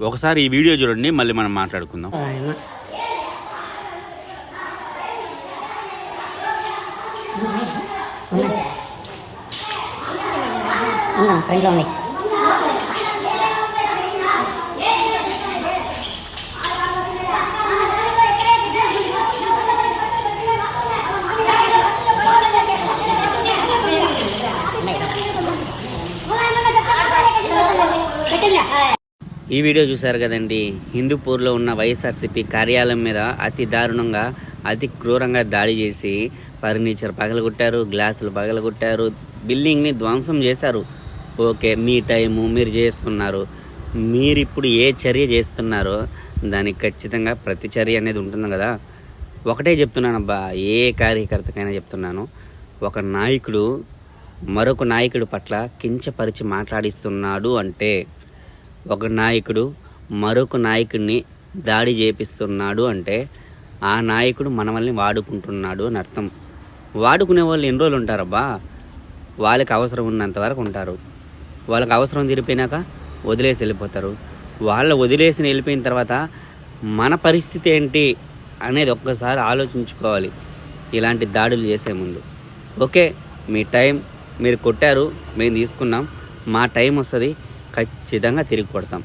ఒకసారి ఈ వీడియో చూడండి మళ్ళీ మనం మాట్లాడుకుందాం ఫ్రెండ్లో ఉన్నాయి ఈ వీడియో చూశారు కదండి. హిందూపూర్లో ఉన్న వైఎస్ఆర్సీపీ కార్యాలయం మీద అతి దారుణంగా అతి క్రూరంగా దాడి చేసి ఫర్నిచర్ పగలగొట్టారు గ్లాసులు పగలగొట్టారు బిల్డింగ్ని ధ్వంసం చేశారు. ఓకే మీ టైము మీరు చేస్తున్నారు. మీరు ఇప్పుడు ఏ చర్య చేస్తున్నారో దానికి ఖచ్చితంగా ప్రతి చర్య అనేది ఉంటుంది కదా. ఒకటే చెప్తున్నాను అబ్బా ఏ కార్యకర్తకైనా చెప్తున్నాను. ఒక నాయకుడు మరొక నాయకుడి పట్ల కించపరిచి మాట్లాడిస్తున్నాడు అంటే ఒక నాయకుడు మరొక నాయకుడిని దాడి చేపిస్తున్నాడు అంటే ఆ నాయకుడు మనల్ని వాడుకుంటున్నాడు అని అర్థం. వాడుకునే వాళ్ళు ఎన్ని రోజులు ఉంటారబ్బా? వాళ్ళకి అవసరం ఉన్నంత వరకు ఉంటారు. వాళ్ళకి అవసరం తీరిపోయినాక వదిలేసి వెళ్ళిపోతారు. వాళ్ళు వదిలేసి వెళ్ళిపోయిన తర్వాత మన పరిస్థితి ఏంటి అనేది ఒక్కసారి ఆలోచించుకోవాలి. ఇలాంటి దాడులు చేసే ముందు. ఓకే మీ టైం మీరు కొట్టారు మేము తీసుకున్నాం. మా టైం వస్తుంది. ఖచ్చితంగా తిరిగి కొడతాం.